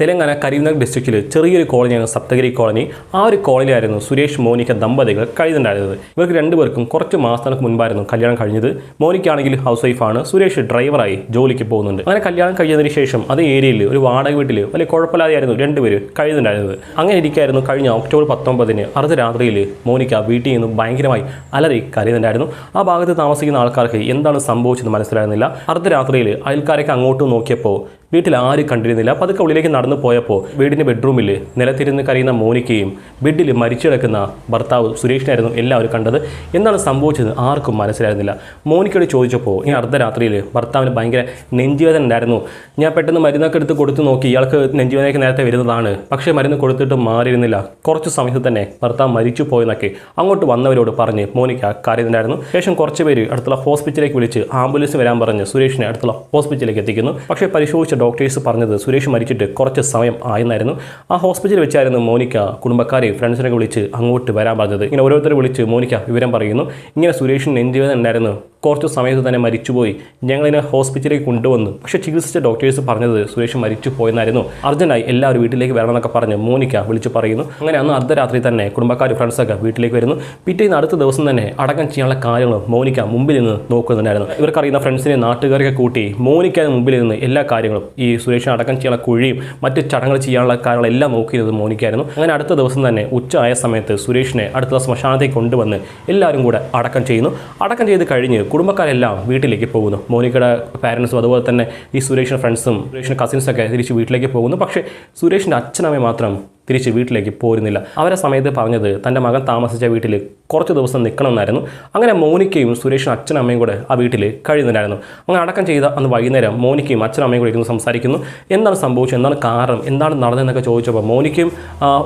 തെലങ്കാന കരീംനഗർ ഡിസ്ട്രിക്റ്റിൽ ചെറിയൊരു കോളനിയാണ് സപ്തഗിരി കോളനി ആ ഒരു കോളനിയിലായിരുന്നു സുരേഷ് മോനിക്ക ദമ്പതികൾ കഴിയുന്നുണ്ടായിരുന്നത് ഇവർക്ക് രണ്ടുപേർക്കും കുറച്ച് മാസങ്ങൾക്ക് മുൻപായിരുന്നു കല്യാണം കഴിഞ്ഞത്. മോനിക്കാണെങ്കിൽ ഹൗസ് വൈഫാണ് സുരേഷ് ഡ്രൈവറായി ജോലിക്ക് പോകുന്നുണ്ട്. അങ്ങനെ കല്യാണം കഴിഞ്ഞതിന് ശേഷം അതേ ഏരിയയിൽ ഒരു വാടക വീട്ടിൽ വലിയ കുഴപ്പമില്ലാതെയായിരുന്നു രണ്ടുപേര് കഴിയുന്നുണ്ടായിരുന്നത് അങ്ങനെ ഇരിക്കായിരുന്നു കഴിഞ്ഞ ഒക്ടോബർ പത്തൊമ്പതിന് അർദ്ധരാത്രിയിൽ മോനിക്ക വീട്ടിൽ നിന്ന് ഭയങ്കരമായി അലറി കരയുന്നുണ്ടായിരുന്നു. ആ ഭാഗത്ത് താമസിക്കുന്ന ആൾക്കാർക്ക് എന്താണ് സംഭവിച്ചത് മനസ്സിലായിരുന്നില്ല അർദ്ധരാത്രിയിൽ അയൽക്കാരൊക്കെ അങ്ങോട്ട് നോക്കിയപ്പോൾ വീട്ടിൽ ആരും കണ്ടിരുന്നില്ല. പതുക്കെ ഉള്ളിലേക്ക് നടന്നു പോയപ്പോൾ വീടിന്റെ ബെഡ്റൂമിൽ നിലത്തിരുന്ന് കരയുന്ന മോനിക്കയും ബെഡിൽ മരിച്ചു കിടക്കുന്ന ഭർത്താവ് സുരേഷിനായിരുന്നു എല്ലാവരും കണ്ടത്. എന്താണ് സംഭവിച്ചത് ആർക്കും മനസ്സിലായിരുന്നില്ല. മോനിക്കയോട് ചോദിച്ചപ്പോൾ ഈ അർദ്ധരാത്രിയിൽ ഭർത്താവിന് ഭയങ്കര നെഞ്ചുവേദന ഉണ്ടായിരുന്നു. ഞാൻ പെട്ടെന്ന് മരുന്നൊക്കെ എടുത്ത് കൊടുത്തു നോക്കി. ഇയാൾക്ക് നെഞ്ചുവേദനയ്ക്ക് നേരത്തെ വരുന്നതാണ്. പക്ഷേ മരുന്ന് കൊടുത്തിട്ട് മാറിയിരുന്നില്ല. കുറച്ച് സമയത്ത് തന്നെ ഭർത്താവ് മരിച്ചു പോയെന്നൊക്കെ അങ്ങോട്ട് വന്നവരോട് പറഞ്ഞ് മോനിക്ക കരയുന്നുണ്ടായിരുന്നു. ശേഷം കുറച്ച് പേര് അടുത്തുള്ള ഹോസ്പിറ്റലിലേക്ക് വിളിച്ച് ആംബുലൻസ് വരാൻ പറഞ്ഞ് സുരേഷിനെ അടുത്തുള്ള ഹോസ്പിറ്റലിലേക്ക് എത്തിക്കുന്നു. പക്ഷേ പരിശോധിച്ച ഡോക്ടേഴ്സ് പറഞ്ഞത് സുരേഷ് മരിച്ചിട്ട് കുറച്ച് സമയം ആയെന്നായിരുന്നു. ആ ഹോസ്പിറ്റലിൽ വെച്ചായിരുന്നു മോനിക്ക കുടുംബക്കാരെയും ഫ്രണ്ട്സിനൊക്കെ വിളിച്ച് അങ്ങോട്ട് വരാൻ പറഞ്ഞത്. ഇങ്ങനെ ഓരോരുത്തരെ വിളിച്ച് മോനിക്ക വിവരം പറയുന്നു. ഇങ്ങനെ സുരേഷിന് നെഞ്ചുവേദന ഉണ്ടായിരുന്നു? കുറച്ച് സമയത്ത് തന്നെ മരിച്ചുപോയി. ഞങ്ങളിനെ ഹോസ്പിറ്റലിലേക്ക് കൊണ്ടുവന്നു. പക്ഷേ ചികിത്സിച്ച ഡോക്ടേഴ്സ് പറഞ്ഞത് സുരേഷ് മരിച്ചു പോയെന്നായിരുന്നു അർജന്റായി എല്ലാവരും വീട്ടിലേക്ക് വരണമെന്നൊക്കെ പറഞ്ഞ് മോനിക്ക വിളിച്ചു പറയുന്നു. അങ്ങനെ അന്ന് അർദ്ധരാത്രി തന്നെ കുടുംബക്കാർ ഫ്രണ്ട്സൊക്കെ വീട്ടിലേക്ക് വരുന്നു. പിറ്റേന്ന് അടുത്ത ദിവസം തന്നെ അടക്കം ചെയ്യാനുള്ള കാര്യങ്ങളും മോനിക്ക മുമ്പിൽ നിന്ന് നോക്കുന്നുണ്ടായിരുന്നു. ഇവർക്കറിയുന്ന ഫ്രണ്ട്സിനെ നാട്ടുകാരൊക്കെ കൂട്ടി മോനിക്ക മുമ്പിൽ നിന്ന് എല്ലാ കാര്യങ്ങളും ഈ സുരേഷിനെ അടക്കം ചെയ്യാനുള്ള കുഴിയും മറ്റ് ചടങ്ങുകൾ ചെയ്യാനുള്ള കാര്യങ്ങളെല്ലാം നോക്കിയിരുന്നത് മോനിക്കായിരുന്നു അങ്ങനെ അടുത്ത ദിവസം തന്നെ ഉച്ച ആയ സമയത്ത് സുരേഷിനെ അടുത്ത ശ്മശാനത്തേക്ക് കൊണ്ടുവന്ന് എല്ലാവരും കൂടെ അടക്കം ചെയ്യുന്നു. അടക്കം ചെയ്ത് കഴിഞ്ഞ് കുടുംബക്കാരെല്ലാം വീട്ടിലേക്ക് പോകുന്നു. മോനിക്കയുടെ പാരൻസും അതുപോലെ തന്നെ ഈ സുരേഷിന്റെ ഫ്രണ്ട്സും സുരേഷിന്റെ കസിൻസൊക്കെ തിരിച്ച് വീട്ടിലേക്ക് പോകുന്നു. പക്ഷേ സുരേഷിന്റെ അച്ഛനമ്മ മാത്രം തിരിച്ച് വീട്ടിലേക്ക് പോരുന്നില്ല. അവരെ സമയത്ത് പറഞ്ഞത് തന്റെ മകൻ താമസിച്ച വീട്ടിൽ കുറച്ച് ദിവസം നിൽക്കണമെന്നായിരുന്നു അങ്ങനെ മോനിക്കയും സുരേഷിന്റെ അച്ഛനമ്മയും കൂടെ ആ വീട്ടിൽ കഴിയുന്നുണ്ടായിരുന്നു. അങ്ങനെ അടക്കം ചെയ്ത അന്ന് വൈകുന്നേരം മോനിക്കയും അച്ഛനമ്മയും കൂടെ ഇരുന്ന് സംസാരിക്കുന്നു. എന്താണ് സംഭവിച്ചത്? എന്താണ് കാരണം? എന്താണ് നടന്നതെന്നൊക്കെ ചോദിച്ചപ്പോൾ മോനിക്കയും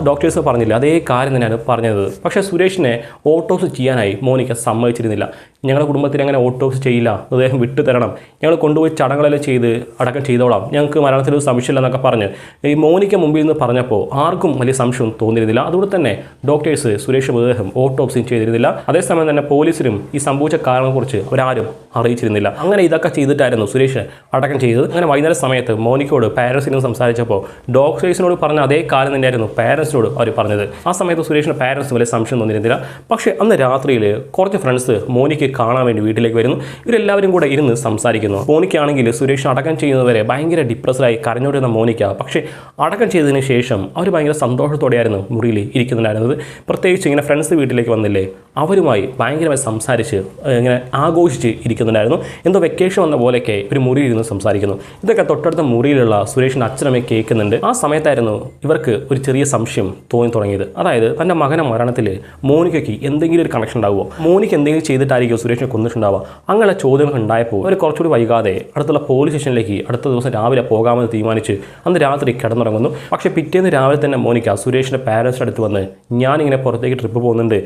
ഡോക്ടേഴ്സ് പറഞ്ഞില്ല. അതേ കാര്യം തന്നെയാണ് പറഞ്ഞത്. പക്ഷേ സുരേഷിനെ ഓട്ടോസ് ചെയ്യാനായി മോനിക്ക സമ്മതിച്ചിരുന്നില്ല. ഞങ്ങളുടെ കുടുംബത്തിൽ അങ്ങനെ ഓട്ടോപ്സി ചെയ്യില്ല. അദ്ദേഹം വിട്ടു തരണം. ഞങ്ങൾ കൊണ്ടുപോയി ചടങ്ങുകളെല്ലാം ചെയ്ത് അടക്കം ചെയ്തോളാം. ഞങ്ങൾക്ക് മരണത്തിൽ ഒരു സംശയമില്ല എന്നൊക്കെ പറഞ്ഞ് ഈ മോനിക്ക മുമ്പിൽ നിന്ന് പറഞ്ഞപ്പോൾ ആർക്കും വലിയ സംശയം തോന്നിയിരുന്നില്ല. അതുകൊണ്ട് തന്നെ ഡോക്ടേഴ്സ് സുരേഷ് മൃതദേഹം ഓട്ടോപ്സി ചെയ്തിരുന്നില്ല. അതേസമയം തന്നെ പോലീസിനും ഈ സംഭവിച്ച കാരണത്തെക്കുറിച്ച് അവരാരും അറിയിച്ചിരുന്നില്ല. അങ്ങനെ ഇതൊക്കെ ചെയ്തിട്ടായിരുന്നു സുരേഷ് അടക്കം ചെയ്തത്. അങ്ങനെ വൈകുന്നേര സമയത്ത് മോനിക്കോട് പാരൻസിനും സംസാരിച്ചപ്പോൾ ഡോക്ടേഴ്സിനോട് പറഞ്ഞ അതേ കാര്യം തന്നെയായിരുന്നു പാരൻസിനോട് അവർ പറഞ്ഞത്. ആ സമയത്ത് സുരേഷിന്റെ പാരൻസ് വലിയ സംശയം തോന്നിയിരുന്നില്ല. പക്ഷേ അന്ന് രാത്രിയിൽ കുറച്ച് ഫ്രണ്ട്സ് മോനിക്ക് കാണാൻ വേണ്ടി വീട്ടിലേക്ക് വരുന്നു. ഇവരെല്ലാവരും കൂടെ ഇരുന്ന് സംസാരിക്കുന്നു. മോനിക്കാണെങ്കിൽ സുരേഷ് അടക്കം ചെയ്യുന്നവരെ ഭയങ്കര ഡിപ്രസ്ഡായി കരഞ്ഞോടുന്ന മോനിക്ക. പക്ഷേ അടക്കം ചെയ്തതിന് ശേഷം അവർ ഭയങ്കര സന്തോഷത്തോടെയായിരുന്നു മുറിയിൽ ഇരിക്കുന്നുണ്ടായിരുന്നത്. പ്രത്യേകിച്ച് ഇങ്ങനെ ഫ്രണ്ട്സ് വീട്ടിലേക്ക് വന്നില്ലേ അവരുമായി ഭയങ്കരമായി സംസാരിച്ച് ഇങ്ങനെ ആഘോഷിച്ച് ഇരിക്കുന്നുണ്ടായിരുന്നു. എന്തോ വെക്കേഷൻ വന്ന പോലെയൊക്കെ ഒരു മുറിയിൽ ഇരുന്ന് സംസാരിക്കുന്നു. ഇതൊക്കെ തൊട്ടടുത്ത മുറിയിലുള്ള സുരേഷിന്റെ അച്ഛനമ്മയെ കേൾക്കുന്നുണ്ട്. ആ സമയത്തായിരുന്നു ഇവർക്ക് ഒരു ചെറിയ സംശയം തോന്നി തുടങ്ങിയത്. അതായത് തന്റെ മകനെ മരണത്തിൽ മോനിക്കയ്ക്ക് എന്തെങ്കിലും ഒരു കണക്ഷൻ ഉണ്ടാവുമോ? മോനിക്ക് എന്തെങ്കിലും ചെയ്തിട്ടായിരിക്കും സുരേഷിനെ കൊന്നിട്ടുണ്ടാവുക അങ്ങനെ ചോദ്യങ്ങൾ ഉണ്ടായപ്പോൾ അവർ കുറച്ചുകൂടി വൈകാതെ അടുത്തുള്ള പോലീസ് സ്റ്റേഷനിലേക്ക് അടുത്ത ദിവസം രാവിലെ പോകാമെന്ന് തീരുമാനിച്ച് അന്ന് രാത്രി കിടന്നുറങ്ങുന്നു. പക്ഷേ പിറ്റേന്ന് രാവിലെ തന്നെ മോനിക്ക സുരേഷിന്റെ പാരൻസിന്റെ അടുത്ത് വന്ന് ഞാനിങ്ങനെ പുറത്തേക്ക് ട്രിപ്പ് പോകുന്നുണ്ട്.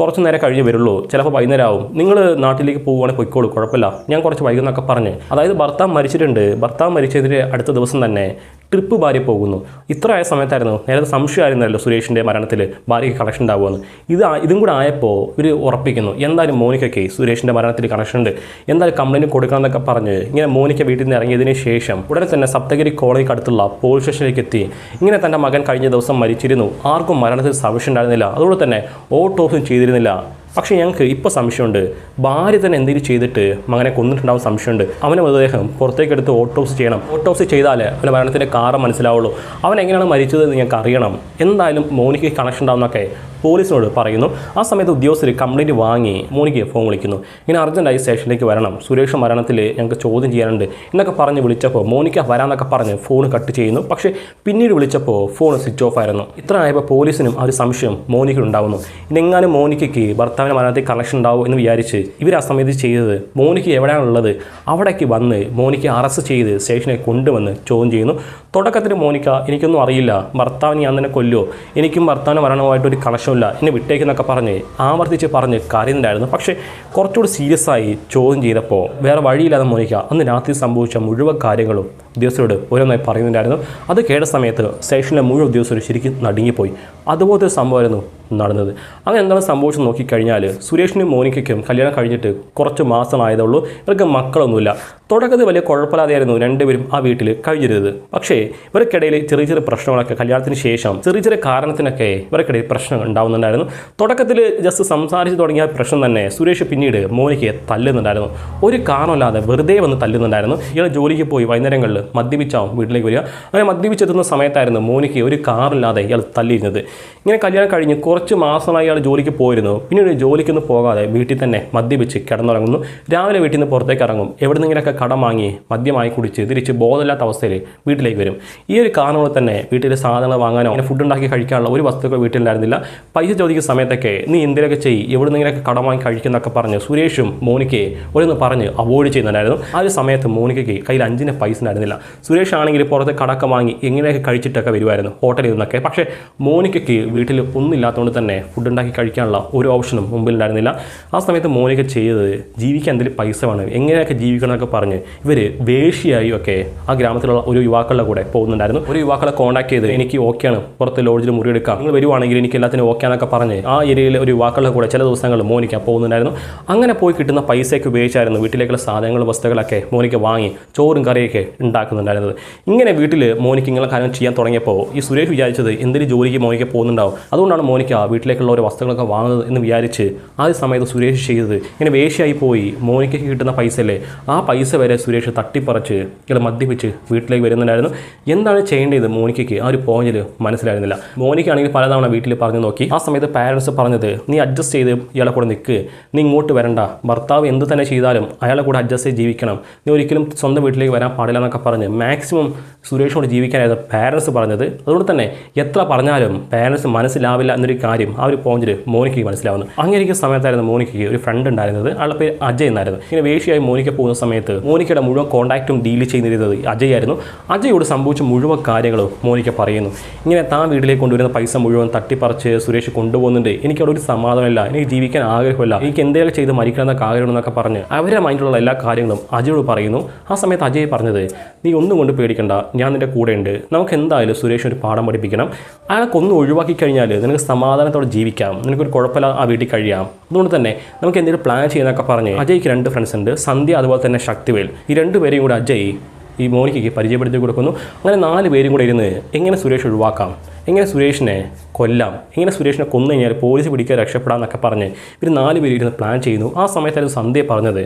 കുറച്ച് നേരം കഴിഞ്ഞ് വരുള്ളൂ. ചിലപ്പോൾ വൈകുന്നേരം ആവും നിങ്ങൾ നാട്ടിലേക്ക് പോവുകയാണെങ്കിൽ പൊയ്ക്കോളൂ. കുഴപ്പമില്ല. ഞാൻ കുറച്ച് വൈകുന്നൊക്കെ പറഞ്ഞ്. അതായത് ഭർത്താവ് മരിച്ചിട്ടുണ്ട്. ഭർത്താവ് മരിച്ചതിന്റെ അടുത്ത ദിവസം തന്നെ ട്രിപ്പ് ഭാര്യ പോകുന്നു. ഇത്ര ആയ സമയത്തായിരുന്നു നേരത്തെ സംശയമായിരുന്നല്ലോ സുരേഷിന്റെ മരണത്തിൽ ഭാര്യയ്ക്ക് കണക്ഷൻ ഉണ്ടാവുമെന്ന്. ഇത് ഇതും കൂടെ ആയപ്പോൾ ഇവർ ഉറപ്പിക്കുന്നു എന്തായാലും മോനിക്കയ്ക്ക് സുരേഷിന്റെ മരണത്തിൽ കണക്ഷൻ ഉണ്ട്. എന്തായാലും കംപ്ലൈന്റ് കൊടുക്കണം എന്നൊക്കെ പറഞ്ഞ് ഇങ്ങനെ മോനിക്ക വീട്ടിൽ നിന്ന് ഇറങ്ങിയതിന് ശേഷം ഉടനെ തന്നെ സപ്തഗിരി കോളേജ് അടുത്തുള്ള പോലീസ് സ്റ്റേഷനിലേക്ക് എത്തി. ഇങ്ങനെ തന്റെ മകൻ കഴിഞ്ഞ ദിവസം മരിച്ചിരുന്നു. ആർക്കും മരണത്തിൽ സംശയം ഉണ്ടായിരുന്നില്ല അതുകൊണ്ട് തന്നെ ഓട്ടോസും ചെയ്തിരുന്നില്ല. പക്ഷേ ഞങ്ങൾക്ക് ഇപ്പോൾ സംശയമുണ്ട്. ഭാര്യ തന്നെ എന്തെങ്കിലും ചെയ്തിട്ട് മകനെ കൊന്നിട്ടുണ്ടാവും സംശയമുണ്ട്. അവനെ മൃതദേഹം പുറത്തേക്ക് എടുത്ത് ഓട്ടോപ്സി ചെയ്യണം. ഓട്ടോപ്സി ചെയ്താലേ അവന്റെ മരണത്തിന്റെ കാരണം മനസ്സിലാവുള്ളൂ. അവൻ എങ്ങനെയാണ് മരിച്ചത് ഞങ്ങൾക്ക് അറിയണം എന്തായാലും മോനിക്ക് കണക്ഷൻ ഉണ്ടാവുന്നൊക്കെ പോലീസിനോട് പറയുന്നു. ആ സമയത്ത് ഉദ്യോഗസ്ഥർ കംപ്ലൈന്റ് വാങ്ങി മോനിക്ക് ഫോൺ വിളിക്കുന്നു. ഇങ്ങനെ അർജന്റായി സ്റ്റേഷനിലേക്ക് വരണം. സുരേഷ് മരണത്തിൽ ഞങ്ങൾക്ക് ചോദ്യം ചെയ്യാനുണ്ട് എന്നൊക്കെ പറഞ്ഞ് വിളിച്ചപ്പോൾ മോണിക്ക വരാമെന്നൊക്കെ പറഞ്ഞ് ഫോൺ കട്ട് ചെയ്യുന്നു. പക്ഷേ പിന്നീട് വിളിച്ചപ്പോൾ ഫോൺ സ്വിച്ച് ഓഫ് ആയിരുന്നു. ഇത്ര ആയപ്പോൾ പോലീസിനും ആ ഒരു സംശയം മോനിക്ക് ഉണ്ടാവുന്നു. ഇനെങ്ങാനും മോനിക്കയ്ക്ക് ഭർത്താവിന്റെ മരണത്തിൽ കണക്ഷൻ ഉണ്ടാവും എന്ന് വിചാരിച്ച് ഇവർ ആ സമയത്ത് ചെയ്തത് മോനിക്ക് എവിടെയാണുള്ളത്? അവിടേക്ക് വന്ന് മോണിക്ക അറസ്റ്റ് ചെയ്ത് സ്റ്റേഷനെ കൊണ്ടുവന്ന് ചോദ്യം ചെയ്യുന്നു. തുടക്കത്തിൽ മോണിക്ക എനിക്കൊന്നും അറിയില്ല. ഭർത്താവിന് ഞാൻ തന്നെ കൊല്ലുമോ എനിക്കും ഭർത്താവിന് മരണമായിട്ട് ഒരു കണക്ഷനില്ല എന്നെ വിട്ടേക്കെന്നൊക്കെ പറഞ്ഞ് ആവർത്തിച്ച് പറഞ്ഞ് കരയുന്നുണ്ടായിരുന്നു. പക്ഷേ കുറച്ചുകൂടി സീരിയസ് ആയി ചോദ്യം ചെയ്തപ്പോൾ വേറെ വഴിയില്ലാതെ മോനിക്ക അന്ന് രാത്രി സംഭവിച്ച മുഴുവൻ കാര്യങ്ങളും ഉദ്യോഗസ്ഥരോട് ഓരോന്നായി പറയുന്നുണ്ടായിരുന്നു. അത് കേട്ട സമയത്ത് സ്റ്റേഷനിലെ മുഴുവൻ ഉദ്യോഗസ്ഥരും ശരിക്കും നടുങ്ങിപ്പോയി. അതുപോലത്തെ ഒരു സംഭവമായിരുന്നു നടന്നത്. അങ്ങനെ എന്താണ് സംഭവിച്ചത് നോക്കിക്കഴിഞ്ഞാൽ സുരേഷിനും മോനിക്കയ്ക്കും കല്യാണം കഴിഞ്ഞിട്ട് കുറച്ച് മാസമായതേ ഉള്ളൂ ഇവർക്ക് മക്കളൊന്നുമില്ല. തുടക്കത്തിൽ വലിയ കുഴപ്പമില്ലാതെയായിരുന്നു രണ്ടുപേരും ആ വീട്ടിൽ കഴിഞ്ഞിരുന്നത്. പക്ഷേ ഇവർക്കിടയിൽ ചെറിയ ചെറിയ പ്രശ്നങ്ങളൊക്കെ കല്യാണത്തിന് ശേഷം ചെറിയ ചെറിയ കാരണത്തിനൊക്കെ ഇവർക്കിടയിൽ പ്രശ്നം ഉണ്ടാവുന്നുണ്ടായിരുന്നു. തുടക്കത്തിൽ ജസ്റ്റ് സംസാരിച്ച് തുടങ്ങിയ പ്രശ്നം തന്നെ സുരേഷ് പിന്നീട് മോനിക്ക് തല്ലുന്നുണ്ടായിരുന്നു. ഒരു കാരണമില്ലാതെ വെറുതെ വന്ന് തല്ലുന്നുണ്ടായിരുന്നു. ഇയാൾ ജോലിക്ക് പോയി വൈകുന്നേരങ്ങളിൽ മദ്യപിച്ചാവും വീട്ടിലേക്ക് വരിക. അങ്ങനെ മദ്യപിച്ചെത്തുന്ന സമയത്തായിരുന്നു മോനിക്ക് ഒരു കാറില്ലാതെ ഇയാൾ തല്ലിയിരുന്നത്. ഇങ്ങനെ കല്യാണം കഴിഞ്ഞ് കുറച്ച് മാസമായി ഇയാൾ ജോലിക്ക് പോയിരുന്നു. പിന്നീട് ജോലിക്കൊന്നും പോകാതെ വീട്ടിൽ തന്നെ മദ്യപിച്ച് കിടന്നുറങ്ങുന്നു. രാവിലെ വീട്ടിൽ നിന്ന് പുറത്തേക്ക് ഇറങ്ങും. എവിടെ നിന്നെങ്കിലൊക്കെ കടം വാങ്ങി മദ്യമായി കുടിച്ച് തിരിച്ച് ബോധമില്ലാത്ത അവസ്ഥയിൽ വീട്ടിലേക്ക് വരും. ഈ ഒരു കാരണം കൊണ്ട് തന്നെ വീട്ടിൽ സാധനങ്ങൾ വാങ്ങാനോ അങ്ങനെ ഫുഡ് ഉണ്ടാക്കി കഴിക്കാനുള്ള ഒരു വസ്തുക്കൾ വീട്ടിലുണ്ടായിരുന്നില്ല. പൈസ ചോദിക്കുന്ന സമയത്തൊക്കെ നീ എന്തിനൊക്കെ ചെയ്യും എവിടെന്നെങ്കിലൊക്കെ കടം വാങ്ങി കഴിക്കുന്നൊക്കെ പറഞ്ഞ് സുരേഷും മോനിക്ക് ഓരോന്ന് പറഞ്ഞ് അവോയ്ഡ് ചെയ്യുന്നുണ്ടായിരുന്നു. ആ ഒരു സമയത്ത് മോനിക്കയ്ക്ക് കയ്യിൽ അഞ്ചിന് പൈസ ഉണ്ടായിരുന്നില്ല. സുരേഷ് ആണെങ്കിൽ പുറത്ത് കടക്ക വാങ്ങി എങ്ങനെയൊക്കെ കഴിച്ചിട്ടൊക്കെ വരുമായിരുന്നു ഹോട്ടലിൽ നിന്നൊക്കെ. പക്ഷേ മോനിക്കയ്ക്ക് വീട്ടിൽ ഒന്നുമില്ലാത്തതുകൊണ്ട് തന്നെ ഫുഡ് ഉണ്ടാക്കി കഴിക്കാനുള്ള ഒരു ഓപ്ഷനും മുമ്പിൽ ഉണ്ടായിരുന്നില്ല. ആ സമയത്ത് മോനിക്ക ചെയ്തത് ജീവിക്കാൻ എന്തെങ്കിലും പൈസ വേണം. എങ്ങനെയൊക്കെ ജീവിക്കണം എന്നൊക്കെ പറഞ്ഞ് ഇവർ വേഷിയായി ഒക്കെ ആ ഗ്രാമത്തിലുള്ള ഒരു യുവാക്കളുടെ കൂടെ പോകുന്നുണ്ടായിരുന്നു. ഒരു യുവാക്കളെ കോൺടാക്ട് ചെയ്ത് എനിക്ക് ഓക്കെയാണ് പുറത്ത് ലോഡ്ജിൽ മുറിയെടുക്കാം നിങ്ങൾ വരുവാണെങ്കിൽ എനിക്ക് എല്ലാത്തിനും ഓക്കെ എന്നൊക്കെ പറഞ്ഞ് ആ ഏരിയയിലെ ഒരു യുവാക്കളുടെ കൂടെ ചില ദിവസങ്ങൾ മോനിക്ക പോകുന്നുണ്ടായിരുന്നു. അങ്ങനെ പോയി കിട്ടുന്ന പൈസയൊക്കെ ഉപയോഗിച്ചായിരുന്നു വീട്ടിലേക്കുള്ള സാധനങ്ങളും വസ്തുക്കളൊക്കെ മോനിക്ക വാങ്ങി ചോറും കറിയൊക്കെ ഉണ്ടാക്കുന്നുണ്ടായിരുന്നത്. ഇങ്ങനെ വീട്ടിൽ മോനിക്ക് ഇങ്ങനെ കാര്യം ചെയ്യാൻ തുടങ്ങിയപ്പോൾ ഈ സുരേഷ് വിചാരിച്ചത് എന്തൊരു ജോലിക്ക് മോനിക്ക് പോകുന്നുണ്ടാവും? അതുകൊണ്ടാണ് മോനിക്ക വീട്ടിലേക്കുള്ള ഒരു വസ്തുക്കളൊക്കെ വാങ്ങുന്നത് എന്ന് വിചാരിച്ച് ആ സമയത്ത് സുരേഷ് ചെയ്തത്. ഇങ്ങനെ വേശ്യയായി പോയി മോനിക്ക് കിട്ടുന്ന പൈസ അല്ലേ ആ പൈസ വരെ സുരേഷ് തട്ടിപ്പറിച്ച് ഇങ്ങനെ മദ്യപിച്ച് വീട്ടിലേക്ക് വരുന്നുണ്ടായിരുന്നു. എന്താണ് ചെയ്യേണ്ടത് മോനിക്കയ്ക്ക്? ആ ഒരു പോയിന്റിൽ മനസ്സിലായിരുന്നില്ല. മോനിക്കാണെങ്കിൽ പലതവണ വീട്ടിൽ പറഞ്ഞു നോക്കി. ആ സമയത്ത് പാരൻസ് പറഞ്ഞത് നീ അഡ്ജസ്റ്റ് ചെയ്ത് ഇയാളെ കൂടെ നിൽക്ക് നീ ഇങ്ങോട്ട് വരണ്ട. ഭർത്താവ് എന്ത് തന്നെ ചെയ്താലും അയാളെ കൂടെ അഡ്ജസ്റ്റ് ചെയ്ത് ജീവിക്കണം. നീ ഒരിക്കലും സ്വന്തം വീട്ടിലേക്ക് വരാൻ പാടില്ല എന്നൊക്കെ പറഞ്ഞ് മാക്സിമം സുരേഷിനോട് ജീവിക്കാനായിരുന്നു പാരൻസ് പറഞ്ഞത്. അതുകൊണ്ട് തന്നെ എത്ര പറഞ്ഞാലും പാരൻസ് മനസ്സിലാവില്ല എന്നൊരു കാര്യം ആ ഒരു പോയിന്റിൽ മോനിക്കയ്ക്ക് മനസ്സിലാവുന്നു. അങ്ങനെ ഇരിക്കുന്ന സമയത്തായിരുന്നു മോനിക്കയ്ക്ക് ഒരു ഫ്രണ്ട് ഉണ്ടായിരുന്നത്. ആളുടെ പേര് അജയ് എന്നായിരുന്നു. ഇങ്ങനെ വേഷിയായി മോനിക്ക പോകുന്ന സമയത്ത് മോനിക്കയുടെ മുഴുവൻ കോൺടാക്റ്റും ഡീൽ ചെയ്തിരുന്നത് അജയ് ആയിരുന്നു. അജയോട് സംഭവിച്ച മുഴുവൻ കാര്യങ്ങളും മോനിക്ക പറയുന്നു. ഇങ്ങനെ താൻ വീട്ടിലേക്ക് കൊണ്ടുവരുന്ന പൈസ മുഴുവൻ തട്ടിപ്പറിച്ച് സുരേഷ് കൊണ്ടുപോകുന്നുണ്ട്. എനിക്ക് അവിടെ ഒരു സമാധാനമില്ല എനിക്ക് ജീവിക്കാൻ ആഗ്രഹമില്ല. എനിക്ക് എന്തെങ്കിലും ചെയ്ത് മരിക്കണം എന്നൊക്കെ ആഗ്രഹം പറഞ്ഞ് അവരുടെ മൈൻഡിലുള്ള എല്ലാ കാര്യങ്ങളും അജയോട് പറയുന്നു. ആ സമയത്ത് അജയ് പറഞ്ഞത് നീ ഒന്നും കൊണ്ട് പേടിക്കണ്ട ഞാൻ നിന്റെ കൂടെ ഉണ്ട്. നമുക്ക് എന്തായാലും സുരേഷ് ഒരു പാഠം പഠിപ്പിക്കണം. അയാൾക്ക് ഒന്നും ഒഴിവാക്കി കഴിഞ്ഞാൽ നിനക്ക് സമാധാനത്തോടെ ജീവിക്കാം. നിനക്കൊരു കുഴപ്പമില്ല ആ വീട്ടിൽ കഴിയാം. അതുകൊണ്ട് തന്നെ നമുക്ക് എന്തെങ്കിലും പ്ലാൻ ചെയ്യുന്നതൊക്കെ പറഞ്ഞ് അജയ്ക്ക് രണ്ട് ഫ്രണ്ട്സ് ഉണ്ട് സന്ധ്യ അതുപോലെ തന്നെ ശക്തിവേൽ. ഈ രണ്ട് രണ്ടുപേരെയും കൂടെ അജയ് ഈ മോനിക്ക് പരിചയപ്പെടുത്തി കൊടുക്കുന്നു. അങ്ങനെ നാല് പേരും കൂടെ ഇരുന്ന് എങ്ങനെ സുരേഷ് ഒഴിവാക്കാം? എങ്ങനെ സുരേഷിനെ കൊല്ലാം. ഇങ്ങനെ സുരേഷിനെ കൊന്നു കഴിഞ്ഞാൽ പോലീസ് പിടിക്കാൻ രക്ഷപ്പെടാമെന്നൊക്കെ പറഞ്ഞ് ഇവർ നാല് പേര് ഇരുന്ന് പ്ലാൻ ചെയ്യുന്നു. ആ സമയത്തായിരുന്നു സന്ധ്യ പറഞ്ഞത്.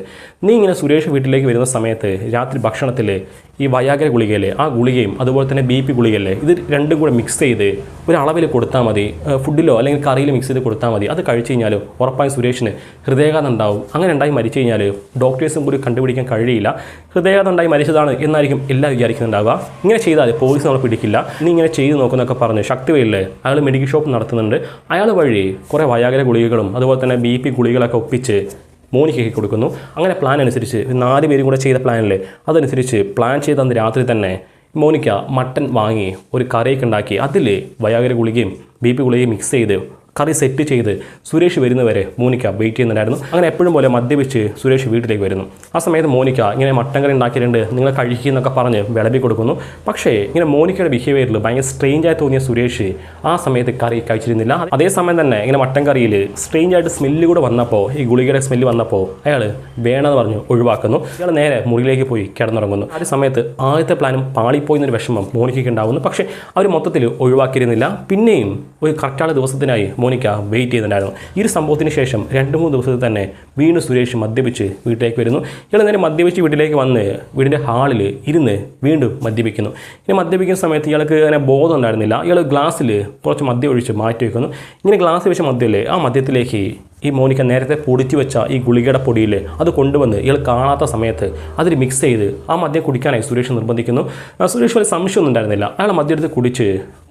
നീ ഇങ്ങനെ സുരേഷ് വീട്ടിലേക്ക് വരുന്ന സമയത്ത് രാത്രി ഭക്ഷണത്തിൽ ഈ വയാഗ്ര ഗുളികയില്ലേ ആ ഗുളികയും അതുപോലെ തന്നെ ബി പി ഗുളികയില്ലേ ഇത് രണ്ടും കൂടെ മിക്സ് ചെയ്ത് ഒരു അളവിൽ കൊടുത്താൽ മതി. ഫുഡിലോ അല്ലെങ്കിൽ കറിയിൽ മിക്സ് ചെയ്ത് കൊടുത്താൽ മതി. അത് കഴിച്ചു കഴിഞ്ഞാൽ ഉറപ്പായും സുരേഷിന് ഹൃദയാഘാതം ഉണ്ടാവും. അങ്ങനെ ഉണ്ടായി മരിച്ചു കഴിഞ്ഞാൽ ഡോക്ടേഴ്സും കൂടി കണ്ടുപിടിക്കാൻ കഴിയില്ല. ഹൃദയാഘാതം ഉണ്ടായി മരിച്ചതാണ് എന്നായിരിക്കും എല്ലാവരും വിചാരിക്കുന്നുണ്ടാവുക. ഇങ്ങനെ ചെയ്താൽ പോലീസ് നമ്മൾ പിടിക്കില്ല. നീ ഇങ്ങനെ ചെയ്ത് നോക്കുന്നൊക്കെ പറഞ്ഞ് ശക്തിവയില്ലേ അയാൾ മെഡിക്കൽ ഷോപ്പ് നടത്തുന്നുണ്ട്. അയാൾ വഴി കുറേ വയാഗ്ര ഗുളികകളും അതുപോലെ തന്നെ ബി പി ഗുളികളൊക്കെ ഒപ്പിച്ച് മോനിക്കൊക്കെ കൊടുക്കുന്നു. അങ്ങനെ പ്ലാൻ അനുസരിച്ച് നാല് പേരും കൂടെ ചെയ്ത പ്ലാനിൽ അതനുസരിച്ച് പ്ലാൻ ചെയ്ത അന്ന് രാത്രി തന്നെ മോനിക്ക മട്ടൻ വാങ്ങി ഒരു കറിയൊക്കെ ഉണ്ടാക്കി. അതിൽ വയാഗ്ര ഗുളികയും ബി പി ഗുളികയും മിക്സ് ചെയ്ത് കറി സെറ്റ് ചെയ്ത് സുരേഷ് വരുന്നവരെ മോനിക്ക വെയിറ്റ് ചെയ്യുന്നുണ്ടായിരുന്നു. അങ്ങനെ എപ്പോഴും പോലെ മദ്യപിച്ച് സുരേഷ് വീട്ടിലേക്ക് വരുന്നു. ആ സമയത്ത് മോനിക്ക ഇങ്ങനെ മട്ടൻ കറി ഉണ്ടാക്കിയിട്ടുണ്ട് നിങ്ങൾ കഴിക്കുന്നൊക്കെ പറഞ്ഞ് വിളമ്പി കൊടുക്കുന്നു. പക്ഷേ ഇങ്ങനെ മോനിക്കയുടെ ബിഹേവിയറിൽ ഭയങ്കര സ്ട്രെയിഞ്ച് ആയി തോന്നിയ സുരേഷ് ആ സമയത്ത് കറി കഴിച്ചിരുന്നില്ല. അതേസമയം തന്നെ ഇങ്ങനെ മട്ടൻ കറിയിൽ സ്ട്രെയിഞ്ച് ആയിട്ട് സ്മെല്ല് കൂടെ വന്നപ്പോൾ ഈ ഗുളികയുടെ സ്മെല്ല് വന്നപ്പോൾ അയാൾ വേണമെന്ന് പറഞ്ഞ് ഒഴിവാക്കുന്നു. അയാൾ നേരെ മുറിയിലേക്ക് പോയി കിടന്നുറങ്ങുന്നു. ആ സമയത്ത് ആദ്യത്തെ പ്ലാനും പാളിപ്പോയി എന്നൊരു വിഷമം മോനിക്കയ്ക്ക് ഉണ്ടാകുന്നു പക്ഷേ അവർ മൊത്തത്തിൽ ഒഴിവാക്കിയിരുന്നില്ല. പിന്നെയും ഒരു കറക്റ്റായ ദിവസത്തിനായി മോനിക്ക വെയിറ്റ് ചെയ്തിട്ടുണ്ടായിരുന്നു. ഈ ഒരു സംഭവത്തിന് ശേഷം രണ്ട് മൂന്ന് ദിവസത്തിൽ തന്നെ വീണ്ടും സുരേഷ് മദ്യപിച്ച് വീട്ടിലേക്ക് വരുന്നു. ഇയാൾ നേരെ മദ്യപിച്ച് വീട്ടിലേക്ക് വന്ന് വീടിന്റെ ഹാളിൽ ഇരുന്ന് വീണ്ടും മദ്യപിക്കുന്നു. ഇങ്ങനെ മദ്യപിക്കുന്ന സമയത്ത് ഇയാൾക്ക് അങ്ങനെ ബോധം ഉണ്ടായിരുന്നില്ല. ഇയാൾ ഗ്ലാസ്സിൽ കുറച്ച് മദ്യം ഒഴിച്ച് മാറ്റി വയ്ക്കുന്നു ഇങ്ങനെ ഗ്ലാസ് വെച്ച മദ്യമല്ലേ? ആ മദ്യത്തിലേക്ക് ഈ മോനിക്ക നേരത്തെ പൊടിച്ചു വെച്ച ഈ ഗുളികയുടെ പൊടിയിൽ അത് കൊണ്ടുവന്ന് ഇയാൾ കാണാത്ത സമയത്ത് അതിൽ മിക്സ് ചെയ്ത് ആ മദ്യം കുടിക്കാനായി സുരേഷ് നിർബന്ധിക്കുന്നു. സുരേഷ് വലിയ സംശയമൊന്നും ഉണ്ടായിരുന്നില്ല. അയാൾ മദ്യം എടുത്ത് കുടിച്ച്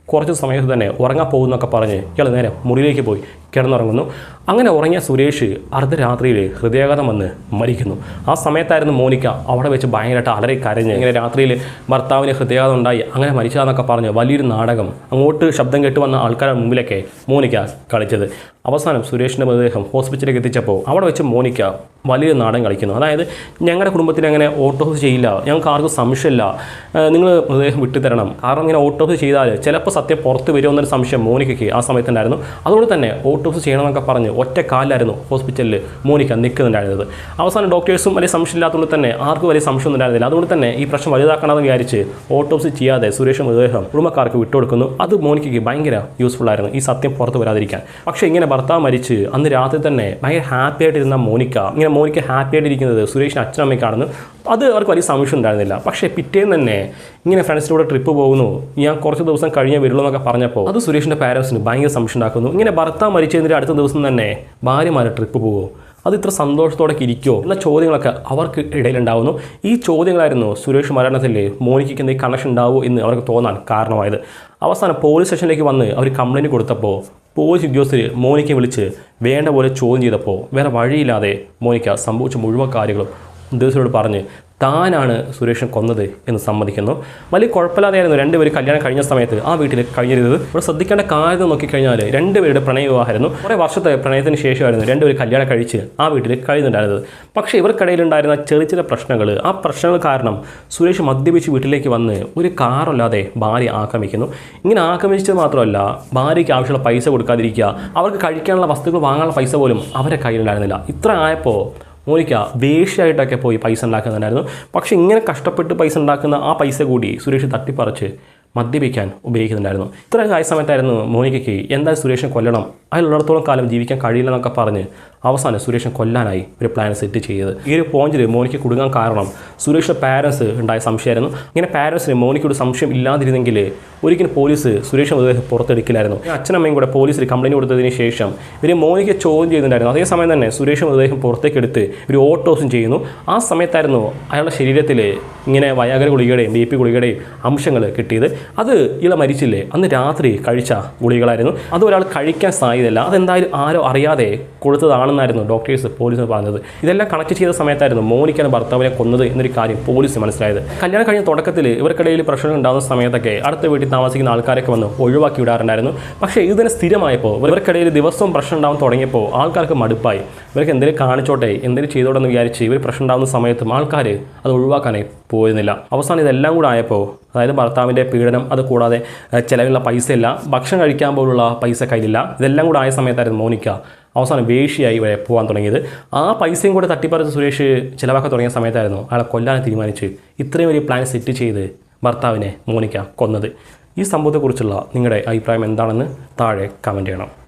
കുറച്ച് സമയത്ത് തന്നെ ഉറങ്ങാൻ പോകുന്നൊക്കെ പറഞ്ഞ് ഇയാൾ നേരെ മുറിയിലേക്ക് പോയി. കിടന്നുറങ്ങുന്നു. അങ്ങനെ ഉറങ്ങിയ സുരേഷ് അർദ്ധരാത്രിയിൽ ഹൃദയാഘാതം വന്ന് മരിക്കുന്നു. ആ സമയത്തായിരുന്നു മോനിക്ക അവിടെ വെച്ച് ഭയങ്കരമായിട്ട് അലറി കരഞ്ഞ് ഇങ്ങനെ രാത്രിയിൽ ഭർത്താവിന് ഹൃദയാഘാതം ഉണ്ടായി. അങ്ങനെ മരിച്ചതെന്നൊക്കെ പറഞ്ഞ് വലിയൊരു നാടകം അങ്ങോട്ട് ശബ്ദം കേട്ട് വന്ന ആൾക്കാരുടെ മുമ്പിലൊക്കെ മോനിക്ക കളിച്ചത്. അവസാനം സുരേഷിന്റെ മൃതദേഹം ഹോസ്പിറ്റലിലേക്ക് എത്തിച്ചപ്പോൾ അവിടെ വെച്ച് മോനിക്ക വലിയൊരു നാടകം കളിക്കുന്നു. അതായത് ഞങ്ങളുടെ കുടുംബത്തിൽ അങ്ങനെ ഓട്ടോസ് ചെയ്യില്ല ഞങ്ങൾക്ക് ആർക്കും സംശയമില്ല നിങ്ങൾ മൃതദേഹം വിട്ടുതരണം. കാരണം ഇങ്ങനെ ഓട്ടോസ് ചെയ്താൽ ചിലപ്പോൾ സത്യം പുറത്ത് വരുമെന്നൊരു സംശയം മോനിക്കയ്ക്ക് ആ സമയത്തുണ്ടായിരുന്നു. അതുകൊണ്ട് തന്നെ ഓട്ടോസ് ചെയ്യണമെന്നൊക്കെ പറഞ്ഞ് ഒറ്റ കാലായിരുന്നു ഹോസ്പിറ്റലിൽ മോനിക്ക നിൽക്കുന്നുണ്ടായിരുന്നത്. അവസാനം ഡോക്ടേഴ്സും വലിയ സംശയമില്ലാത്തതുകൊണ്ട് തന്നെ ആർക്കും വലിയ സംശയമൊന്നും ഉണ്ടായിരുന്നില്ല. അതുകൊണ്ട് തന്നെ ഈ പ്രശ്നം വലുതാക്കണമെന്ന് വിചാരിച്ച് ഓട്ടോപ്സി ചെയ്യാതെ സുരേഷ് മൃതദേഹം കുടുംബക്കാർക്ക് വിട്ടുകൊടുക്കുന്നു. അത് മോനിക്കയ്ക്ക് ഭയങ്കര യൂസ്ഫുൾ ആയിരുന്നു ഈ സത്യം പുറത്ത് വരാതിരിക്കാൻ. പക്ഷേ ഇങ്ങനെ ഭർത്താവ് മരിച്ച് അന്ന് രാത്രി തന്നെ ഭയങ്കര ഹാപ്പി ആയിട്ടിരുന്ന മോനിക്ക ഇങ്ങനെ മോനിക്ക ഹാപ്പി ആയിട്ടിരിക്കുന്നത് സുരേഷിന് അച്ഛനമ്മയ്ക്കാണെന്ന് അത് അവർക്ക് വലിയ സംശയം ഉണ്ടായിരുന്നില്ല. പക്ഷേ പിറ്റേന്ന് തന്നെ ഇങ്ങനെ ഫ്രണ്ട്സിന്റെ കൂടെ ട്രിപ്പ് പോകുന്നു. ഞാൻ കുറച്ച് ദിവസം കഴിഞ്ഞേ വരുള്ളൂ എന്നൊക്കെ പറഞ്ഞപ്പോൾ അത് സുരേഷിന്റെ പാരൻസിന് ഭയങ്കര സംശയം ഉണ്ടാക്കുന്നു. ഇങ്ങനെ ഭർത്താവ് മരിച്ചതിന്റെ അടുത്ത ദിവസം തന്നെ ഭാര്യമാരെ ട്രിപ്പ് പോകും. അത് ഇത്ര സന്തോഷത്തോടെ ഇരിക്കുമോ എന്ന ചോദ്യങ്ങളൊക്കെ അവർക്ക് ഇടയിലുണ്ടാവുന്നു. ഈ ചോദ്യങ്ങളായിരുന്നു സുരേഷ് മരണത്തിൽ മോണിക്കയ്ക്ക് എന്തെങ്കിലും കണക്ഷൻ ഉണ്ടാവുമോ എന്ന് അവർക്ക് തോന്നാൻ കാരണമായത്. അവസാനം പോലീസ് സ്റ്റേഷനിലേക്ക് വന്ന് അവർ കംപ്ലയിന്റ് കൊടുത്തപ്പോൾ പോലീസ് ഉദ്യോഗസ്ഥർ മോനിക്കെ വിളിച്ച് വേണ്ട പോലെ ചോദ്യം ചെയ്തപ്പോൾ വേറെ വഴിയില്ലാതെ മോനിക്ക സംഭവിച്ച മുഴുവൻ കാര്യങ്ങളും ഉദ്യോഗസ്ഥരോട് പറഞ്ഞ് താനാണ് സുരേഷൻ കൊന്നത് എന്ന് സമ്മതിക്കുന്നു. വലിയ കുഴപ്പമില്ലാതെയായിരുന്നു രണ്ടുപേരും കല്യാണം കഴിഞ്ഞ സമയത്ത് ആ വീട്ടിൽ കഴിഞ്ഞിരുന്നത്. ഇവിടെ ശ്രദ്ധിക്കേണ്ട കാര്യം നോക്കിക്കഴിഞ്ഞാൽ രണ്ടുപേരുടെ പ്രണയ വിവാഹമായിരുന്നു കുറേ വർഷത്തെ പ്രണയത്തിന് ശേഷമായിരുന്നു രണ്ടുപേരും കല്യാണം കഴിച്ച് ആ വീട്ടിൽ കഴിയുന്നുണ്ടായിരുന്നത് പക്ഷേ ഇവർക്കിടയിലുണ്ടായിരുന്ന ചെറിയ ചെറിയ പ്രശ്നങ്ങൾ ആ പ്രശ്നങ്ങൾ കാരണം സുരേഷ് മദ്യപിച്ച് വീട്ടിലേക്ക് വന്ന് ഒരു കാറല്ലാതെ ഭാര്യ ആക്രമിക്കുന്നു. ഇങ്ങനെ ആക്രമിച്ചത് മാത്രമല്ല ഭാര്യയ്ക്ക് ആവശ്യമുള്ള പൈസ കൊടുക്കാതിരിക്കുക അവർക്ക് കഴിക്കാനുള്ള വസ്തുക്കൾ വാങ്ങാനുള്ള പൈസ പോലും അവരെ കയ്യിലുണ്ടായിരുന്നില്ല. ഇത്ര ആയപ്പോൾ മോനിക്ക വേഷ്യായിട്ടൊക്കെ പോയി പൈസ ഉണ്ടാക്കുന്നുണ്ടായിരുന്നു പക്ഷേ ഇങ്ങനെ കഷ്ടപ്പെട്ട് പൈസ ഉണ്ടാക്കുന്ന ആ പൈസ കൂടി സുരേഷ് തട്ടിപ്പറിച്ച് മദ്യപിക്കാൻ ഉപയോഗിക്കുന്നുണ്ടായിരുന്നു. ഇത്ര ആയ സമയത്തായിരുന്നു മോനിക്കയ്ക്ക് എന്താ സുരേഷിനെ കൊല്ലണം അതിലുള്ളിടത്തോളം കാലം ജീവിക്കാൻ കഴിയില്ല എന്നൊക്കെ പറഞ്ഞ് അവസാനം സുരേഷൻ കൊല്ലാനായി ഒരു പ്ലാൻ സെറ്റ് ചെയ്തത്. ഈ ഒരു പോയിന്റിൽ മോനിക്ക് കൊടുക്കാൻ കാരണം സുരേഷിന്റെ പാരൻസ് ഉണ്ടായ സംശയമായിരുന്നു. ഇങ്ങനെ പാരൻസിന് മോനിക്കൊരു സംശയം ഇല്ലാതിരുന്നെങ്കിൽ ഒരിക്കലും പോലീസ് സുരേഷ് മൃതദേഹം പുറത്തെടുക്കില്ലായിരുന്നു. അച്ഛനമ്മയും കൂടെ പോലീസിൽ കംപ്ലൈന്റ് കൊടുത്തതിന് ശേഷം ഇവർ മോനിക്ക് ചോദ്യം ചെയ്യുന്നുണ്ടായിരുന്നു അതേസമയം തന്നെ സുരേഷ് മൃതദേഹം പുറത്തേക്ക് എടുത്ത് ഒരു ഓട്ടോസും ചെയ്യുന്നു. ആ സമയത്തായിരുന്നു അയാളുടെ ശരീരത്തിൽ ഇങ്ങനെ വയാകര ഗുളികയുടെയും ബി പി ഗുളികയുടെയും അംശങ്ങൾ കിട്ടിയത്. അത് ഇയാളെ മരിച്ചില്ലേ? അന്ന് രാത്രി കഴിച്ച ഗുളികളായിരുന്നു. അത് ഒരാൾ കഴിക്കാൻ സാധ്യതയില്ല അതെന്തായാലും ആരോ അറിയാതെ കൊടുത്തതാണെന്നായിരുന്നു ഡോക്ടേഴ്സ് പോലീസിന് പറഞ്ഞത്. ഇതെല്ലാം കണക്ട് ചെയ്ത സമയത്തായിരുന്നു മോനിക്കാണ് ഭർത്താവിനെ കൊന്നത് എന്നൊരു കാര്യം പോലീസ് മനസ്സിലായത്. കല്യാണം കഴിഞ്ഞ തുടക്കത്തിൽ ഇവർക്കിടയിൽ പ്രശ്നങ്ങൾ ഉണ്ടാകുന്ന സമയത്തൊക്കെ അടുത്ത വീട്ടിൽ താമസിക്കുന്ന ആൾക്കാരൊക്കെ വന്ന് ഒഴിവാക്കി വിടാറുണ്ടായിരുന്നു. പക്ഷേ ഇത് തന്നെ സ്ഥിരമായപ്പോൾ ഇവർക്കിടയിൽ ദിവസവും പ്രശ്നം ഉണ്ടാവാൻ തുടങ്ങിയപ്പോൾ ആൾക്കാർക്ക് മടുപ്പായി. ഇവർക്ക് എന്തെങ്കിലും കാണിച്ചോട്ടെ എന്തെങ്കിലും ചെയ്തോട്ടെ എന്ന് വിചാരിച്ച് ഇവർ പ്രശ്നം ഉണ്ടാകുന്ന സമയത്തും ആൾക്കാർ അത് ഒഴിവാക്കാനായി പോയിരുന്നില്ല. അവസാനം ഇതെല്ലാം കൂടെ ആയപ്പോൾ അതായത് ഭർത്താവിന്റെ പീഡനം അത് കൂടാതെ ചിലവിലുള്ള ചിലവിലുള്ള പൈസയില്ല ഭക്ഷണം കഴിക്കാൻ പോലുള്ള പൈസ കയ്യിലില്ല. ഇതെല്ലാം കൂടെ ആയ സമയത്തായിരുന്നു മോനിക്ക അവസാനം വേഷിയായി വരെ പോകാൻ തുടങ്ങിയത്. ആ പൈസയും കൂടെ തട്ടിപ്പറിച്ച് സുരേഷ് ചിലവാക്കാൻ തുടങ്ങിയ സമയത്തായിരുന്നു അയാളെ കൊല്ലാൻ തീരുമാനിച്ച് ഇത്രയും വലിയ പ്ലാൻ സെറ്റ് ചെയ്ത് ഭർത്താവിനെ മോനിക്ക കൊന്നത്. ഈ സംഭവത്തെക്കുറിച്ചുള്ള നിങ്ങളുടെ അഭിപ്രായം എന്താണെന്ന് താഴെ കമന്റ് ചെയ്യണം.